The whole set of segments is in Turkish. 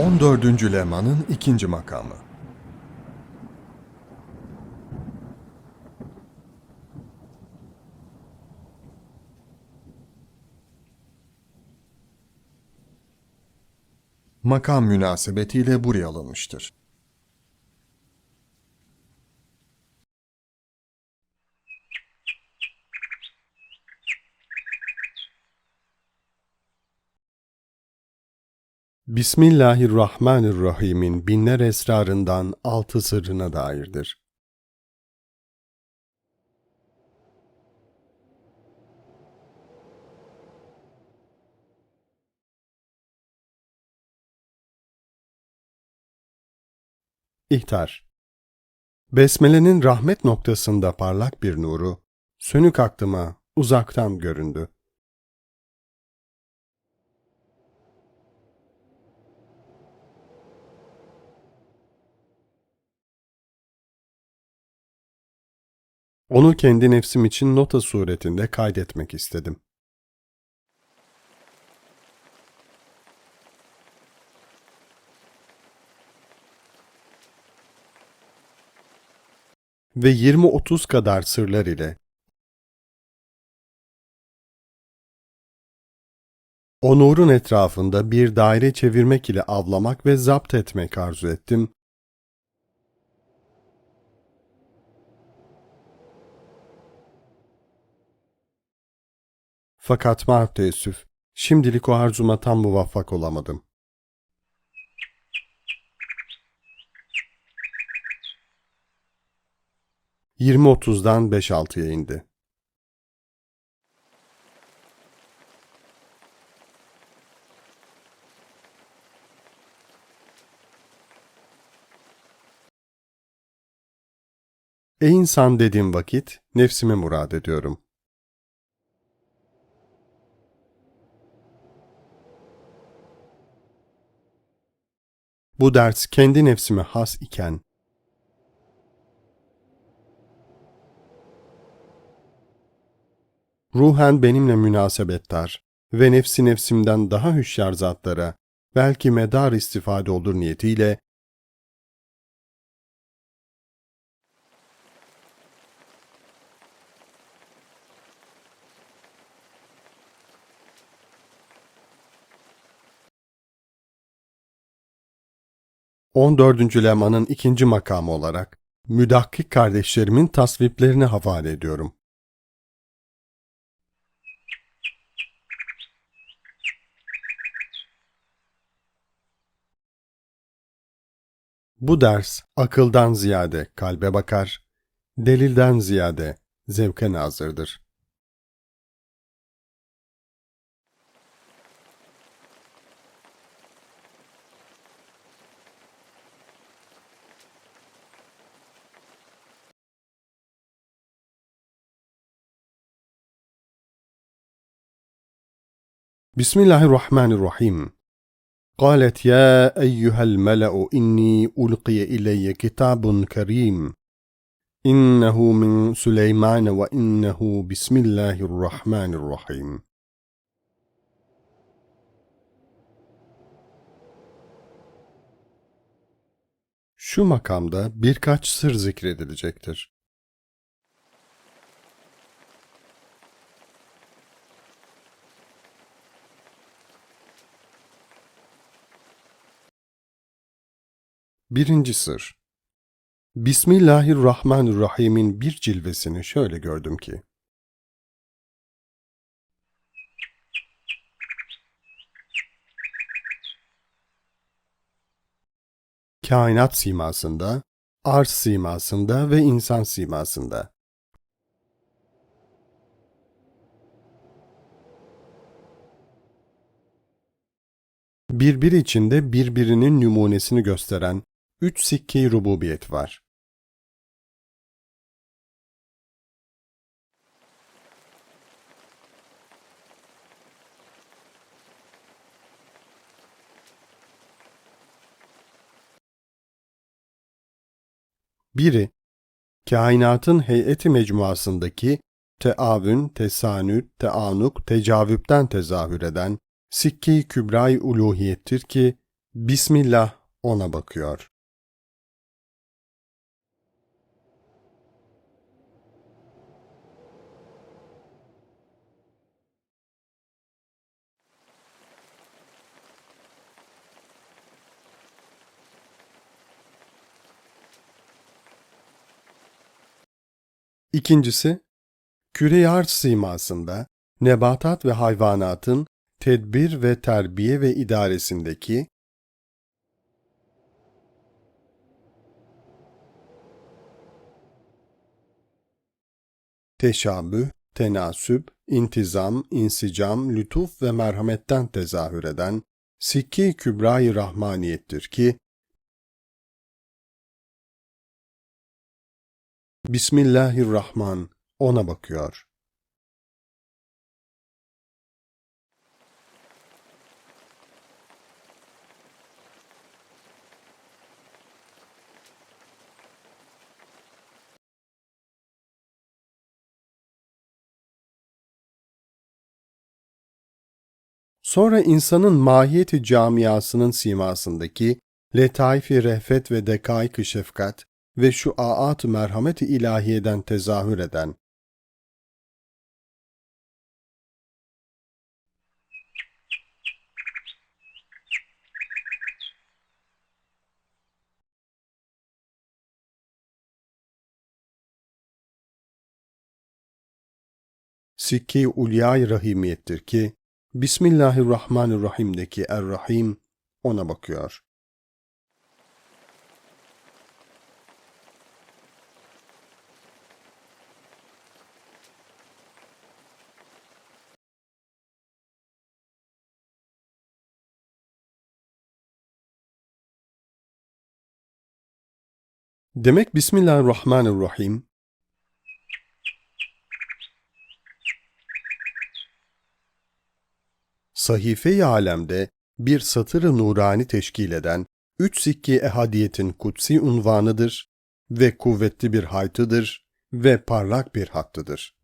14. lemanın ikinci makamı. Makam münasebetiyle buraya alınmıştır. Bismillahirrahmanirrahim'in binler esrarından altı sırrına dairdir. İhtar Besmele'nin rahmet noktasında parlak bir nuru, sönük aklıma uzaktan göründü. Onu kendi nefsim için nota suretinde kaydetmek istedim. Ve 20-30 kadar sırlar ile o nurun etrafında bir daire çevirmek ile avlamak ve zapt etmek arzu ettim Fakat maalesef şimdilik o arzuma tam muvaffak olamadım. Yirmi otuzdan beş altıya indi. Ey insan dediğim vakit nefsime murad ediyorum. Bu ders kendi nefsime has iken, ruhen benimle münasebettar ve nefsi nefsimden daha hüşyar zatlara belki medar istifade olur niyetiyle On dördüncü lemanın ikinci makamı olarak müdakkik kardeşlerimin tasviplerini havale ediyorum. Bu ders akıldan ziyade kalbe bakar, delilden ziyade zevke nazırdır. بسم الله الرحمن الرحيم قالت يا ايها الملا اني القي الي كتاب كريم انه من سليمان وانه بسم الله الرحمن الرحيم Şu makamda birkaç sır zikredilecektir. Birinci sır Bismillahirrahmanirrahim'in bir cilvesini şöyle gördüm ki, kainat simasında, arz simasında ve insan simasında. Birbiri içinde birbirinin numunesini gösteren üç sikke-i rububiyet var. Biri, kainatın heyeti mecmuasındaki teavün, tesanüt, teanuk, tecavüpten tezahür eden sikke-i kübra-i uluhiyettir ki Bismillah ona bakıyor. İkincisi, küre arz simasında nebatat ve hayvanatın tedbir ve terbiye ve idaresindeki teşabbüh, tenasüp, intizam, insicam, lütuf ve merhametten tezahür eden Sikki Kübra-i Rahmaniyettir ki, Bismillahirrahman ona bakıyor. Sonra insanın mahiyeti camiasının simasındaki letaif-i rehfet ve dekaik-i şefkat ve şu aat-ı merhamet-i ilahiyeden tezahür eden Sikki Ulyay Rahimiyettir ki Bismillahirrahmanirrahim'deki Er-Rahim ona bakıyor. Demek Bismillahirrahmanirrahim sahife-i alemde bir satır-ı nurani teşkil eden üç sikki ehadiyetin kutsi unvanıdır ve kuvvetli bir haytıdır ve parlak bir hattıdır.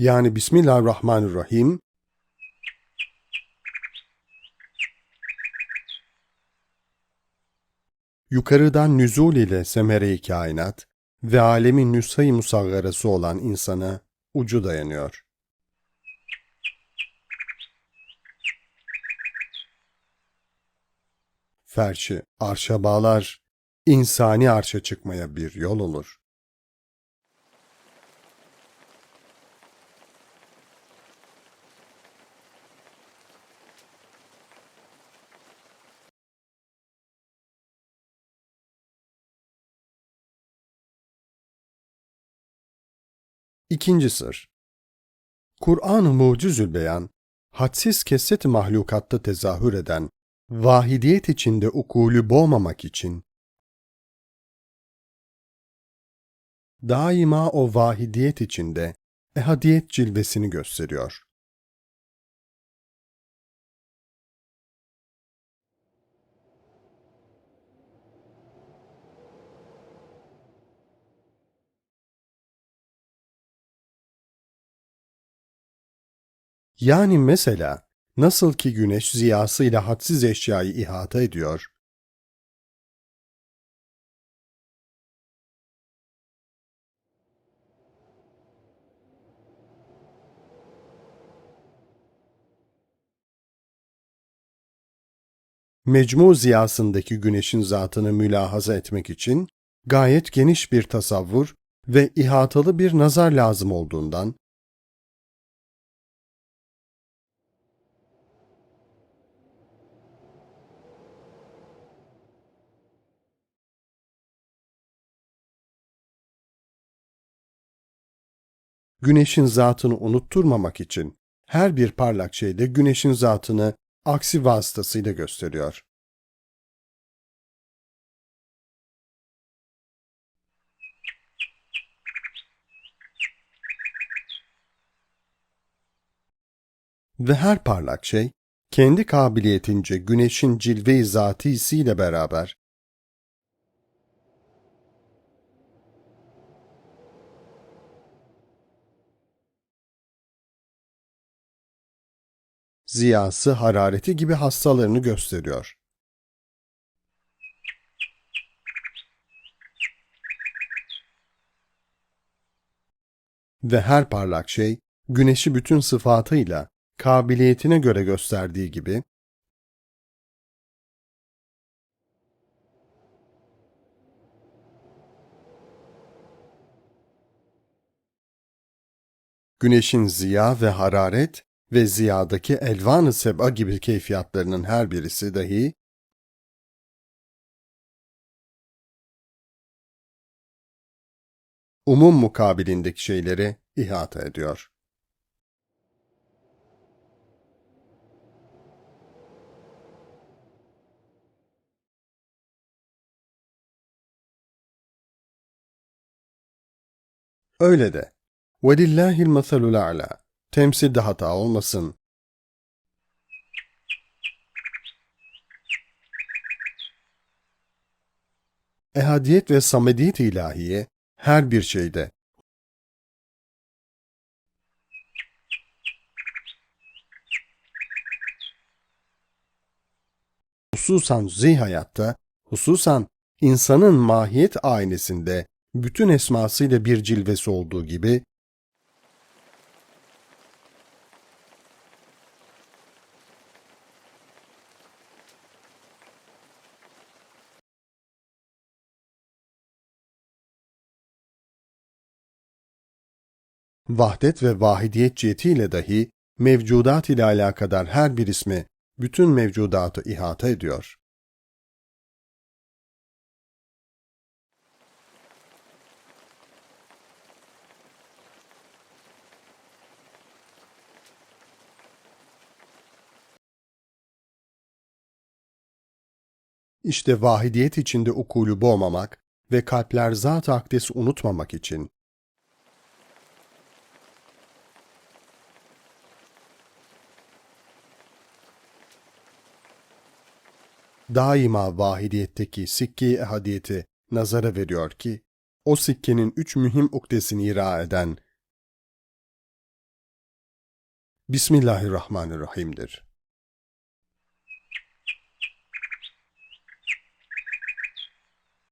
Yani Bismillahirrahmanirrahim yukarıdan nüzul ile semere-i kainat ve alemin nüshay-ı musaggarası olan insana ucu dayanıyor. Ferşi arşa bağlar, insani arşa çıkmaya bir yol olur. İkinci sır. Kur'an-ı Mucizül Beyan, hadsiz keset mahlukatta tezahür eden, vahidiyet içinde ukulü boğmamak için, daima o vahidiyet içinde ehadiyet cilvesini gösteriyor. Yani mesela nasıl ki güneş ziyasıyla hadsiz eşyayı ihata ediyor, mecmu ziyasındaki güneşin zatını mülahaza etmek için gayet geniş bir tasavvur ve ihatalı bir nazar lazım olduğundan, güneşin zatını unutturmamak için her bir parlak şeyde güneşin zatını aksi vasıtasıyla gösteriyor. Ve her parlak şey kendi kabiliyetince güneşin cilve-i zatisiyle beraber ziyası, harareti gibi hastalarını gösteriyor. Ve her parlak şey, güneşi bütün sıfatıyla, kabiliyetine göre gösterdiği gibi, güneşin ziya ve hararet ve ziyadaki elvan-ı seb'a gibi keyfiyatlarının her birisi dahi, umum mukabilindeki şeyleri ihata ediyor. Öyle de وَلِلَّهِ الْمَثَلُ الْاَعْلَى Temsilde hata olmasın. Ehadiyet ve samediyet ilahiye her bir şeyde hususan zihayatta, hususan insanın mahiyet aynesinde bütün esmasıyla bir cilvesi olduğu gibi, vahdet ve vahidiyet cihetiyle dahi mevcudat ile alakadar her bir ismi bütün mevcudatı ihata ediyor. İşte vahidiyet içinde ukulu boğmamak ve kalpler zat-ı akdesi unutmamak için daima vahidiyetteki sikke-i ehadiyeti nazara veriyor ki, o sikkenin üç mühim ukdesini ira eden Bismillahirrahmanirrahim'dir.